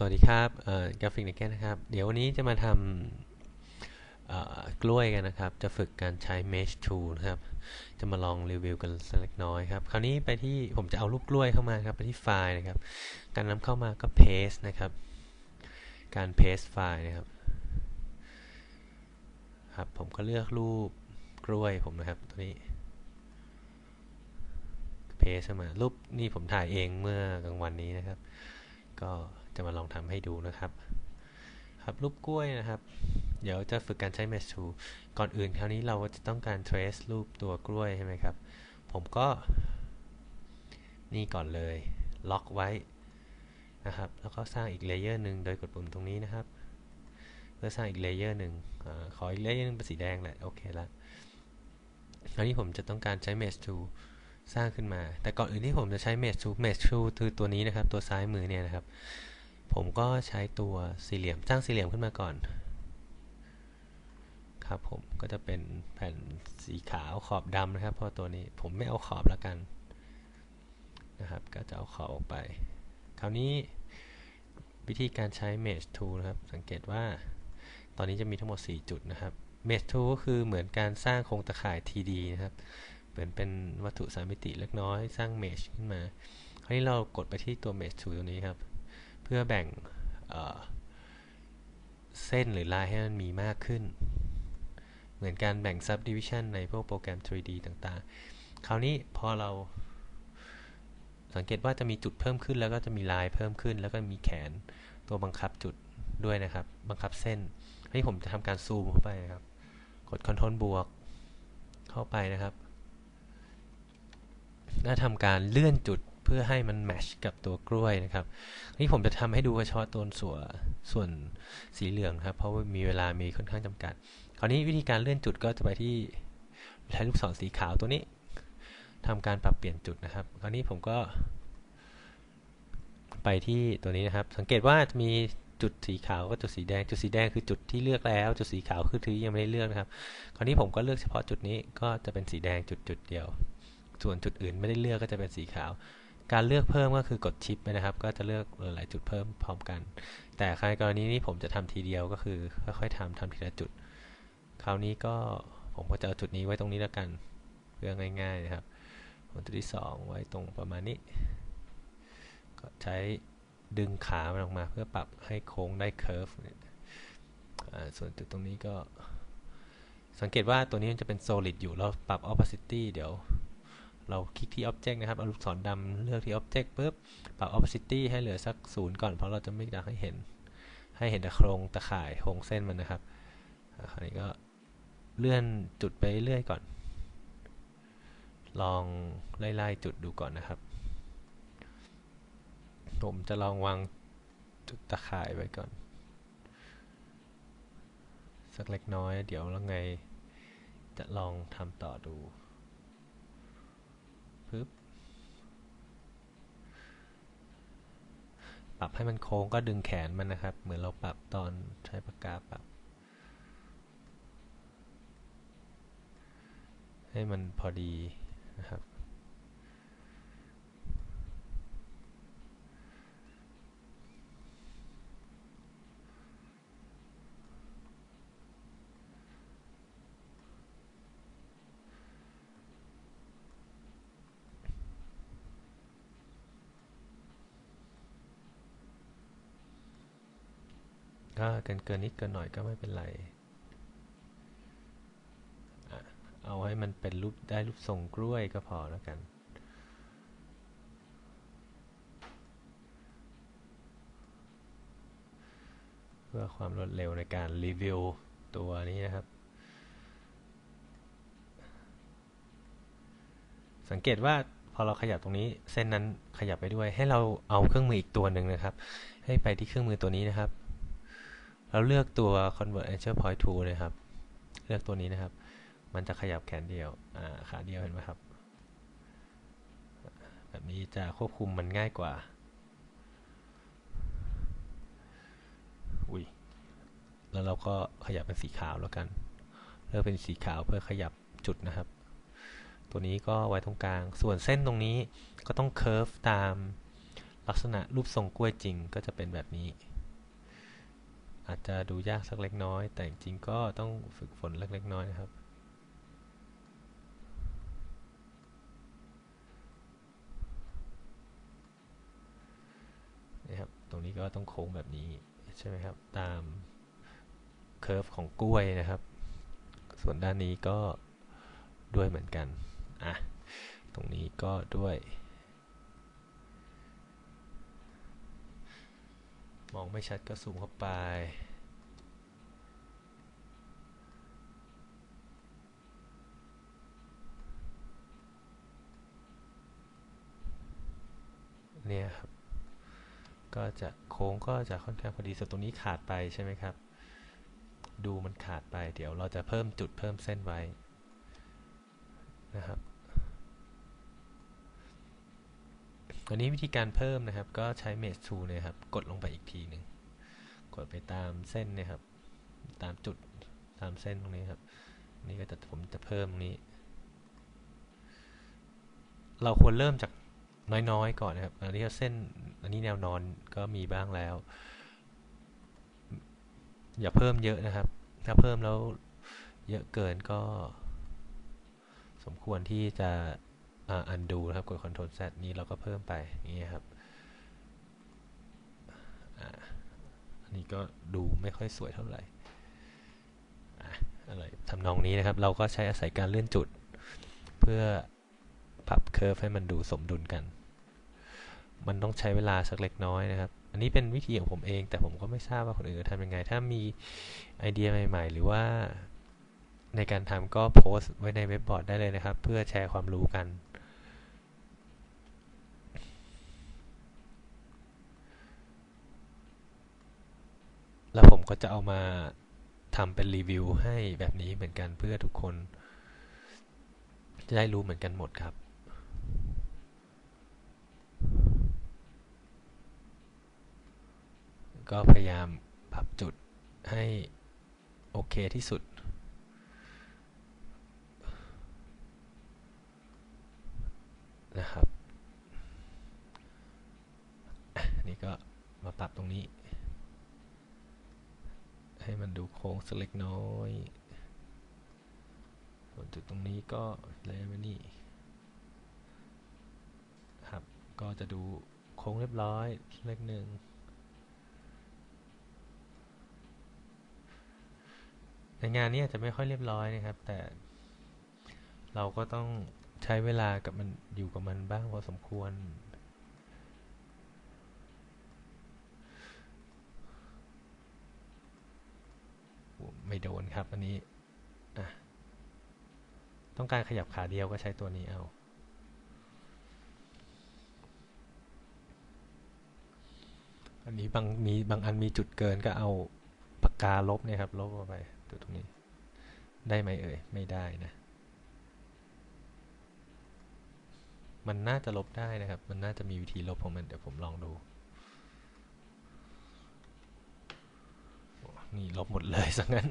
สวัสดีครับกราฟิกเนกนะครับ เดี๋ยววันนี้จะมาทำกล้วยกันนะครับ จะฝึกการใช้ Mesh Tool นะครับ จะมาลองรีวิวกันสักเล็กน้อยครับ คราวนี้ไปที่ผมจะเอารูปกล้วยเข้ามาครับ ไปที่ไฟล์นะครับ การนำเข้ามาก็ paste นะครับ การ paste ไฟล์นะครับ ครับ ผมก็เลือกรูปกล้วยผมนะครับตัวนี้ paste มา รูปนี่ผมถ่ายเองเมื่อกลางวันนี้นะครับ ก็ จะมาลองทำให้ดูนะครับ ครับรูปกล้วยนะครับ เดี๋ยวจะฝึกการใช้ Mesh Tool ก่อนอื่นคราวนี้เราจะต้องการ trace รูปตัวกล้วยใช่ไหมครับ ผมก็ นี่ก่อนเลย ล็อกไว้นะครับ แล้วก็สร้างอีกเลเยอร์หนึ่งโดยกดปุ่มตรงนี้นะครับ เพื่อสร้างอีกเลเยอร์หนึ่งอขออีกเลเยอร์นึงเป็นสีแดงแหละ โอเคแล้วคราวนี้ผมจะต้องการใช้ Mesh Tool สร้างขึ้นมา แต่ก่อนอื่นที่ผมจะใช้ Mesh Tool Mesh Tool คือตัวนี้นะครับ ตัวซ้ายมือเนี่ยนะครับ ผมก็ใช้ตัวสี่เหลี่ยมสร้างสี่เหลี่ยมขึ้นมาก่อน ครับผมก็จะเป็นแผ่นสีขาวขอบดำนะครับเพราะตัวนี้ผมไม่เอาขอบแล้วกันนะครับ ก็จะเอาขอบออกไป คราวนี้วิธีการใช้ Mesh Tool นะครับ สังเกตว่าตอนนี้จะมีทั้งหมด 4 จุดนะครับ Mesh Tool ก็คือเหมือนการสร้างโครงตะข่าย TD นะครับเหมือนเป็นวัตถุสามมิติเล็กน้อย สร้าง Mesh ขึ้นมา คราวนี้เรากดไปที่ตัว Mesh Tool ตัวนี้ครับ พื่อแบ่งเเส้นหรือลายให้มันมีมากขึ้น เหมือนการแบ่ง subdivision ในพวกโปรแกรม 3D ต่างๆ คราวนี้พอเราสังเกตว่าจะมีจุดเพิ่มขึ้นแล้วก็จะมีลายเพิ่มขึ้น แล้วก็มีแขนตัวบังคับจุดด้วยนะครับ บังคับเส้นนี่ผมจะทำการซูมเข้าไปครับ กด Ctrl บวก เข้าไปนะครับ แล้วทำการเลื่อนจุด เพื่อให้มันแมชกับตัวกล้วยนะครับนี่ผมจะทำให้ดูเฉพาะตัวส่วนส่วนสีเหลืองครับ เพราะว่ามีเวลามีค่อนข้างจำกัด คราวนี้วิธีการเลื่อนจุดก็จะไปที่ใช้ลูกศรสีขาวตัวนี้ทำการปรับเปลี่ยนจุดนะครับ คราวนี้ผมก็ ไปที่ตัวนี้นะครับ สังเกตว่าจะมีจุดสีขาวกับจุดสีแดง จุดสีแดงคือจุดที่เลือกแล้ว จุดสีขาวคือที่ยังไม่ได้เลือกนะครับ คราวนี้ผมก็เลือกเฉพาะจุดนี้ก็จะเป็นสีแดงจุดจุดเดียว ส่วนจุดอื่นไม่ได้เลือกก็จะเป็นสีขาว การเลือกเพิ่มก็คือกดชิปไปนะครับ ก็จะเลือกหลายจุดเพิ่มพร้อมกัน แต่ในกรณีนี้ผมจะทำทีเดียวก็คือค่อยๆทำทำทีละจุด คราวนี้ก็ผมก็จะเอาจุดนี้ไว้ตรงนี้แล้วกันเพื่อง่ายๆนะครับจุดที่ 2 ไว้ตรงประมาณนี้ ก็ใช้ดึงขามันออกมาเพื่อปรับให้โค้งได้เคอร์ฟส่วนจุดตรงนี้ก็สังเกตว่าตัวนี้มันจะเป็น solid อยู่เราปรับ opacity เดี๋ยว เราคลิกที่ Object นะครับ เอาลูกศรดำเลือกที่ Object ปุ๊บปรับ Opacity ให้เหลือสักศูนย์ก่อนเพราะเราจะไม่อยากให้เห็น ให้เห็นแต่โครงตะข่ายโครงเส้นมันนะครับคราวนี้ก็เลื่อนจุดไปเรื่อยก่อน ลองไล่ๆจุดดูก่อนนะครับ ผมจะลองวางจุดตะข่ายไว้ก่อน สักเล็กน้อย เดี๋ยวแล้วไงจะลองทำต่อดูปึ๊บ ปรับให้มันโค้งก็ดึงแขนมันนะครับ เหมือนเราปรับตอนใช้ปากกาปรับ ให้มันพอดีนะครับ ถ้าเกินเกินนิดเกินหน่อยก็ไม่เป็นไร เอาให้มันเป็นรูปได้รูปทรงกล้วยก็พอแล้วกัน เพื่อความรวดเร็วในการรีวิวตัวนี้นะครับ สังเกตว่าพอเราขยับตรงนี้เส้นนั้นขยับไปด้วยให้เราเอาเครื่องมืออีกตัวหนึ่งนะครับ ให้ไปที่เครื่องมือตัวนี้นะครับ เราเลือกตัว convert anchor point to นะครับ เลือกตัวนี้นะครับ มันจะขยับแขนเดียวขาเดียวเห็นไหมครับ แบบนี้จะควบคุมมันง่ายกว่า อุ้ย แล้วเราก็ขยับเป็นสีขาวแล้วกัน เลือกเป็นสีขาวเพื่อขยับจุดนะครับ ตัวนี้ก็ไว้ตรงกลาง ส่วนเส้นตรงนี้ก็ต้องเค r ร์ฟตามลักษณะรูปทรงกล้วยจริงก็จะเป็นแบบนี้ อาจจะดูยากสักเล็กน้อย แต่จริงก็ต้องฝึกฝนเล็กๆน้อยนะครับ นะครับ ตรงนี้ก็ต้องโค้งแบบนี้ใช่ไหมครับ ตามเคอร์ฟของกล้วยนะครับ ส่วนด้านนี้ก็ด้วยเหมือนกัน อะ ตรงนี้ก็ด้วย มองไม่ชัดก็ซูมเข้าไป เนี่ยครับ ก็จะโค้งก็จะค่อนข้างพอดีส่วนตรงนี้ขาดไปใช่ไหมครับ ดูมันขาดไป เดี๋ยวเราจะเพิ่มจุดเพิ่มเส้นไว้นะครับ อันนี้วิธีการเพิ่มนะครับ ก็ใช้ Mesh Tool นะครับ กดลงไปอีกทีหนึ่งกดไปตามเส้นนะครับ ตามจุดตามเส้นตรงนี้ครับ นี่ก็จะผมจะเพิ่มตรงนี้ เราควรเริ่มจากน้อยๆก่อนนะครับ อันนี้เส้นอันนี้แนวนอนก็มีบ้างแล้ว อย่าเพิ่มเยอะนะครับ ถ้าเพิ่มแล้วเยอะเกินก็ สมควรที่จะ อันดูนะครับ กด Ctrl Z นี้เราก็เพิ่มไปอย่างนี้ครับอันนี้ก็ดูไม่ค่อยสวยเท่าไหร่อะไรทำนองนี้นะครับ เราก็ใช้อาศัยการเลื่อนจุด เพื่อปรับเคอร์ฟให้มันดูสมดุลกัน มันต้องใช้เวลาสักเล็กน้อยนะครับ อันนี้เป็นวิธีของผมเอง แต่ผมก็ไม่ทราบว่าคนอื่นทำยังไง ถ้ามีไอเดียใหม่ ๆ หรือว่าในการทำก็โพสต์ไว้ในเว็บบอร์ดได้เลยนะครับ เพื่อแชร์ความรู้กัน แล้วผม ก็จะเอามาทำเป็นรีวิวให้แบบนี้เหมือนกันเพื่อทุกคน จะได้รู้เหมือนกันหมดครับ ก็พยายามปรับจุดให้โอเคที่สุดนะครับ นี่ก็มาปรับตรงนี้ ให้มันดูโค้งสักเล็กน้อย ส่วนจุดตรงนี้ก็เลยมานี่ครับ ก็จะดูโค้งเรียบร้อยเล็กหนึ่งในงานนี้อาจจะไม่ค่อยเรียบร้อยนะครับ แต่เราก็ต้องใช้เวลากับมันอยู่กับมันบ้างพอสมควร ไม่โดนครับ อันนี้ต้องการขยับขาเดียวก็ใช้ตัวนี้เอาอันนี้บางมีบางอันมีจุดเกินก็เอาปากกาลบเนี่ยครับ ลบออกไปตัวตรงนี้ ได้ไหมเอ่ยไม่ได้นะ มันน่าจะลบได้นะครับ มันน่าจะมีวิธีลบของมันเดี๋ยวผมลองดู นี่ลบหมดเลยสังั้น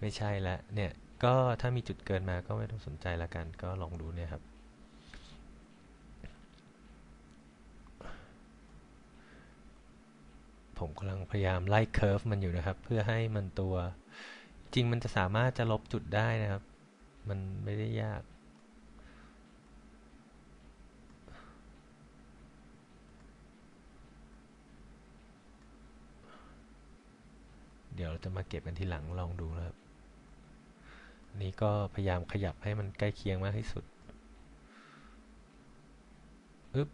ไม่ใช่ล้วเนี่ยก็ถ้ามีจุดเกินมาก็ไม่ต้องสนใจละกัน ก็ลองดูเนี่ยครับ ผมกำลังพยายามไล่เคอร์ฟมันอยู่นะครับ เพื่อให้มันตัว จริงมันจะสามารถจะลบจุดได้นะครับ มันไม่ได้ยาก เดี๋ยวเราจะมาเก็บกันทีหลังลองดูนะครับ นี้ก็พยายามขยับให้มันใกล้เคียงมากที่สุดอึ๊บ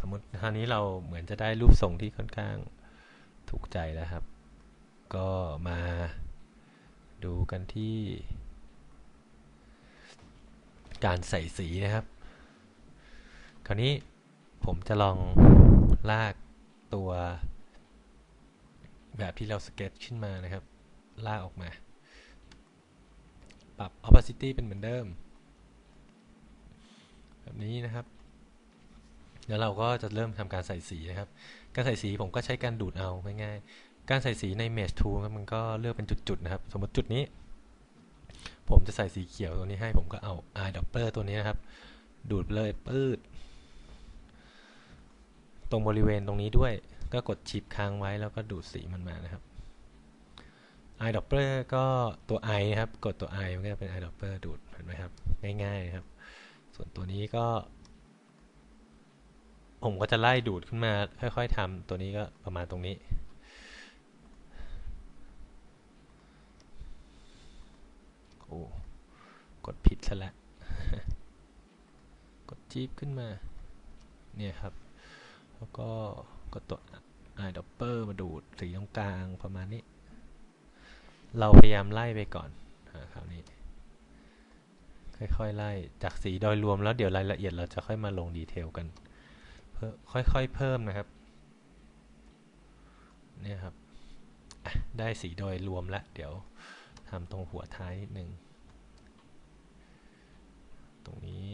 สมมติคราวนี้เราเหมือนจะได้รูปทรงที่ค่อนข้างถูกใจแล้วครับ ก็มาดูกันที่ การใส่สีนะครับ คราวนี้ผมจะลองลากตัวแบบที่เราสเก็ตขึ้นมานะครับ ลากออกมา ปรับ opacity เป็นเหมือนเดิม แบบนี้นะครับ แล้วเราก็จะเริ่มทำการใส่สีนะครับ การใส่สีผมก็ใช้การดูดเอาง่ายๆการใส่สีใน Mesh Tool มันก็เลือกเป็นจุดๆนะครับ สมมติจุดนี้ ผมจะใส่สีเขียวตัวนี้ให้ผมก็เอา eyedropper ตัวนี้นะครับ ดูดเลยปืดตรงบริเวณตรงนี้ด้วยก็กดชิปค้างไว้แล้วก็ดูดสีมันมานะครับ eyedropper ก็ตัว i นะครับ กดตัว i มันก็เป็น eyedropper ดูดเห็นไหมครับ ง่ายๆครับ ส่วนตัวนี้ก็ ผมก็จะไล่ดูดขึ้นมา ค่อย ๆทำตัวนี้ก็ประมาณตรงนี้ โอ้ กดผิดซะแล้ว กดจีบขึ้นมา เนี่ยครับ แล้วก็กดตัว eyedropper มาดูดสีตรงกลางประมาณนี้ เราพยายามไล่ไปก่อนคราวนี้ ค่อย ๆ ไล่ จากสีโดยรวมแล้วเดี๋ยวรายละเอียดเราจะค่อยมาลงดีเทลกัน ค่อยๆเพิ่มนะครับเนี่ยครับได้สีโดยรวมแล้วเดี๋ยวทำตรงหัวท้ายนิดนึงตรงนี้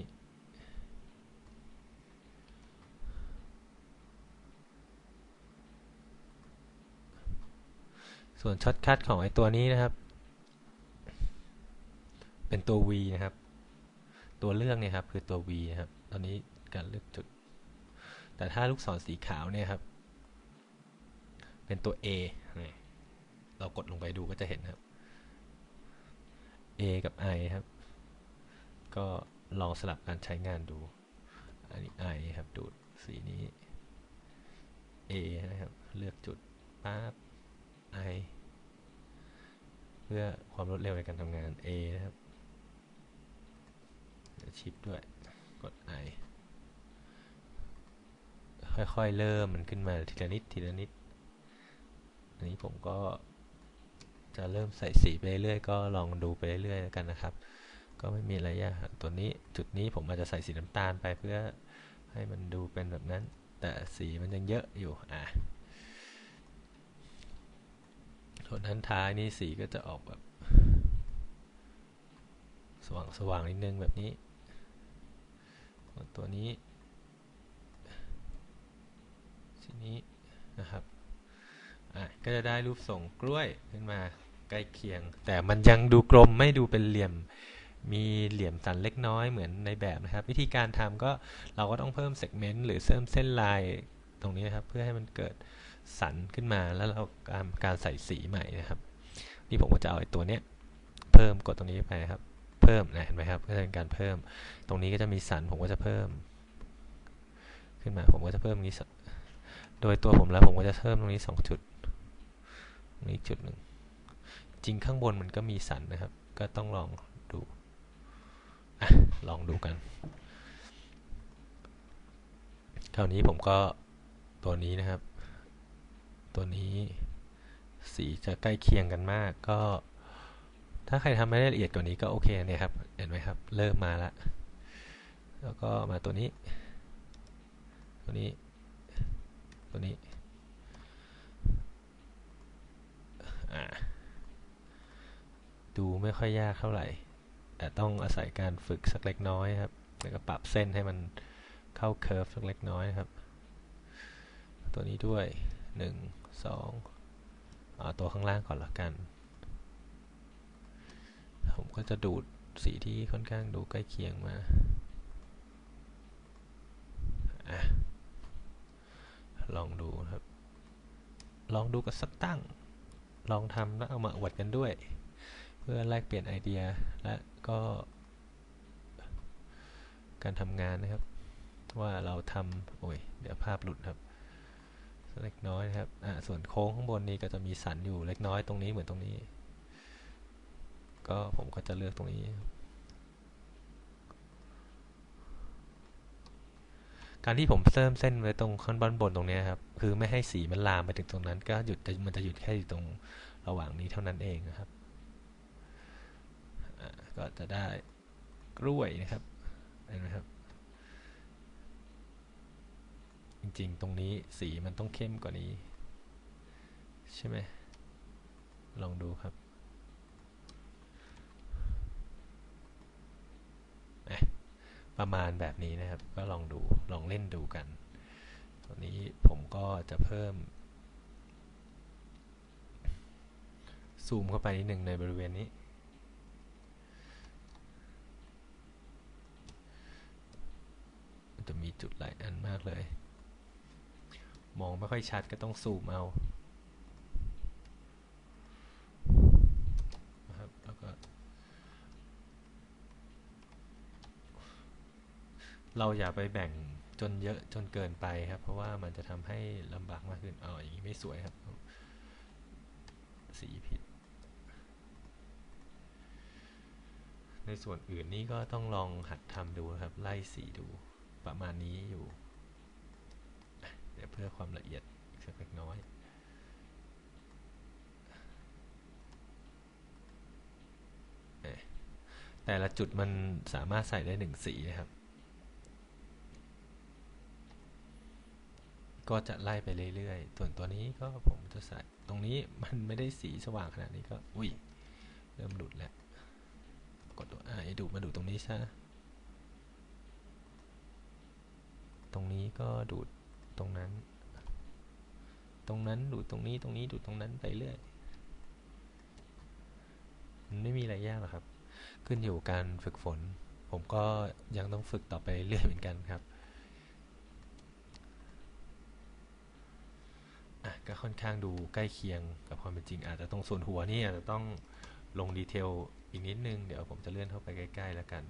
ส่วนช็อตคัทของไอตัวนี้นะครับ เป็นตัว V นะครับ ตัวเลือกเนี่ยครับคือตัว V นะครับ ตอนนี้การเลือกจุด แต่ถ้าลูกศรสีขาวเนี่ยครับ เป็นตัว A เรากดลงไปดูก็จะเห็นครับ A กับ I ครับ ก็ลองสลับการใช้งานดู อันนี้ I ครับดูดสีนี้ A นะครับ เลือกจุดปั๊บ I เพื่อความรวดเร็วในการทำงาน A นะครับชิปด้วย กด I ค่อยๆ เริ่มมันขึ้นมาทีละนิดทีละนิดอันนี้ผมก็จะเริ่มใส่สีไปเรื่อยๆก็ลองดูไปเรื่อยๆกันนะครับ ก็ไม่มีอะไรยากตัวนี้จุดนี้ผมอาจจะใส่สีน้ำตาลไปเพื่อให้มันดูเป็นแบบนั้น แต่สีมันยังเยอะอยู่อะส่วนด้านท้ายนี่สีก็จะออกแบบสว่างสว่างนิดนึงแบบนี้ ตัวนี้ สี นี้นะครับก็จะได้รูปทรงกล้วยขึ้นมาใกล้เคียง แต่มันยังดูกลมไม่ดูเป็นเหลี่ยมมีเหลี่ยมสันเล็กน้อยเหมือนในแบบนะครับ วิธีการทำก็เราก็ต้องเพิ่มเซกเมนต์หรือเพิ่มเส้นลายตรงนี้นะครับ เพื่อให้มันเกิดสันขึ้นมาแล้วเราการการใส่สีใหม่นะครับ นี่ผมก็จะเอาไอ้ตัวเนี้ยเพิ่มกดตรงนี้ไปครับ เพิ่มนะเห็นไหมครับก็จะเป็นการเพิ่ม ตรงนี้ก็จะมีสันผมก็จะเพิ่ม ขึ้นมาผมก็จะเพิ่มนี้ โดยตัวผมแล้วผมก็จะเพิ่มตรงนี้สองจุดตรงนี้จุดหนึ่งจริงข้างบนมันก็มีสันนะครับ ก็ต้องลองดูอลองดูกัน คราวนี้ผมก็ตัวนี้นะครับ ตัวนี้สีจะใกล้เคียงกันมากก็ ถ้าใครทำไม่ได้ละเอียดกว่านี้ก็โอเคเนี่ยครับ เห็นไหมครับ เริ่มมาแล้วแล้วก็มาตัวนี้ ตัวนี้ ตัวนี้ดูไม่ค่อยยากเท่าไหร่ แต่ต้องอาศัยการฝึกสักเล็กน้อยครับ แล้วก็ปรับเส้นให้มันเข้าเคอร์ฟสักเล็กน้อยครับ ตัวนี้ด้วย 1 2เอาตัวข้างล่างก่อนละกัน ผมก็จะดูดสีที่ค่อนข้างดูใกล้เคียงมาอะ ลองดูครับ ลองดูกับสักตั้ง ลองทำแล้วเอามาอวดกันด้วย เพื่อแลกเปลี่ยนไอเดียและก็ การทำงานนะครับ ว่าเราทำโอ้ยเดี๋ยวภาพหลุดครับเล็กน้อยนะครับ อ่า ส่วนโค้งข้างบนนี้ก็จะมีสันอยู่เล็กน้อยตรงนี้เหมือนตรงนี้ ก็ผมก็จะเลือกตรงนี้ การที่ผมเติมเส้นไว้ตรงข้างบนบนตรงนี้ครับ คือไม่ให้สีมันลามไปถึงตรงนั้น ก็หยุดมันจะหยุดแค่อยู่ตรงระหว่างนี้เท่านั้นเองนะครับ ก็จะได้กล้วยนะครับ เห็นไหมครับ จริงๆ ตรงนี้สีมันต้องเข้มกว่านี้ ใช่ไหม ลองดูครับ ประมาณแบบนี้นะครับ ก็ลองดูลองเล่นดูกันตัวนี้ผมก็จะเพิ่ม ซูมเข้าไปนิดหนึ่งในบริเวณนี้จะมีจุดหลายอันมากเลย มองไม่ค่อยชัดก็ต้องซูมเอานะครับแล้วก็ เราอย่าไปแบ่งจนเยอะจนเกินไปครับ เพราะว่ามันจะทำให้ลำบากมากขึ้นอ๋ออย่างนี้ไม่สวยครับ สีผิด ในส่วนอื่นนี่ก็ต้องลองหัดทำดูครับ ไล่สีดูประมาณนี้อยู่เดี๋ยวเพื่อความละเอียดอีกสักเล็กน้อยแต่ละจุดมันสามารถใส่ได้หนึ่งสีนะครับ ก็จะไล่ไปเรื่อยๆส่วนตัวนี้ก็ผมจะใส่ตรงนี้มันไม่ได้สีสว่างขนาดนี้ก็อุ้ยเริ่มหลุดแล้วกดตัวไอ้ดูมาดูตรงนี้ใช่ตรงนี้ก็ดูดตรงนั้น ตรงนั้นดูดตรงนี้ตรงนี้ดูดตรงนั้นไปเรื่อยมันไม่มีอะไรยากหรอกครับ ขึ้นอยู่การฝึกฝน ผมก็ยังต้องฝึกต่อไปเรื่อยเหมือนกันครับ ก็ค่อนข้างดูใกล้เคียงกับความเป็นจริง อาจจะตรงส่วนหัวนี่อาจจะต้องลงดีเทลอีกนิดนึง เดี๋ยวผมจะเลื่อนเข้าไปใกล้ๆแล้วกัน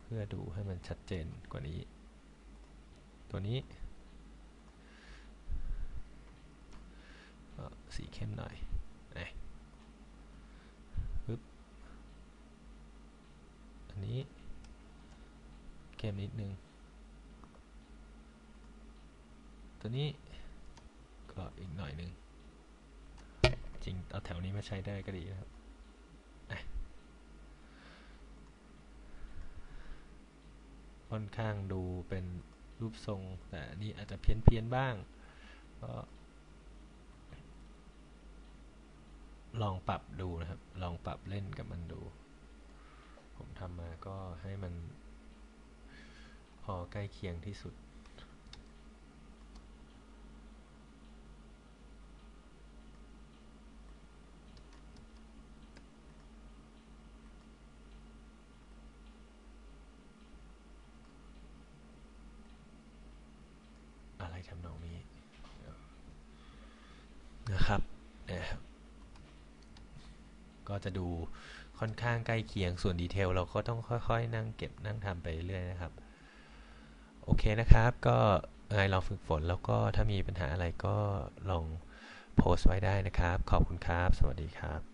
เพื่อดูให้มันชัดเจนกว่านี้ ตัวนี้สีเข้มหน่อยนะปึ๊บ อันนี้เข้มนิดนึง ตัวนี้ ก็อีกหน่อยหนึ่งจริงเอาแถวนี้มาใช้ได้ก็ดีนะครับค่อนข้างดูเป็นรูปทรง แต่นี่อาจจะเพี้ยนเพียนบ้าง ก็ ลองปรับดูนะครับ ลองปรับเล่นกับมันดู ผมทำมาก็ให้มัน พอใกล้เคียงที่สุด ทำนองนี้นะครับนะครับ ก็จะดูค่อนข้างใกล้เคียงส่วนดีเทลเราก็ต้องค่อยๆ นั่งเก็บนั่งทำไปเรื่อยนะครับ โอเคนะครับ ก็ไงลองฝึกฝนแล้วก็ถ้ามีปัญหาอะไรก็ลองโพสต์ไว้ได้นะครับ ขอบคุณครับ สวัสดีครับ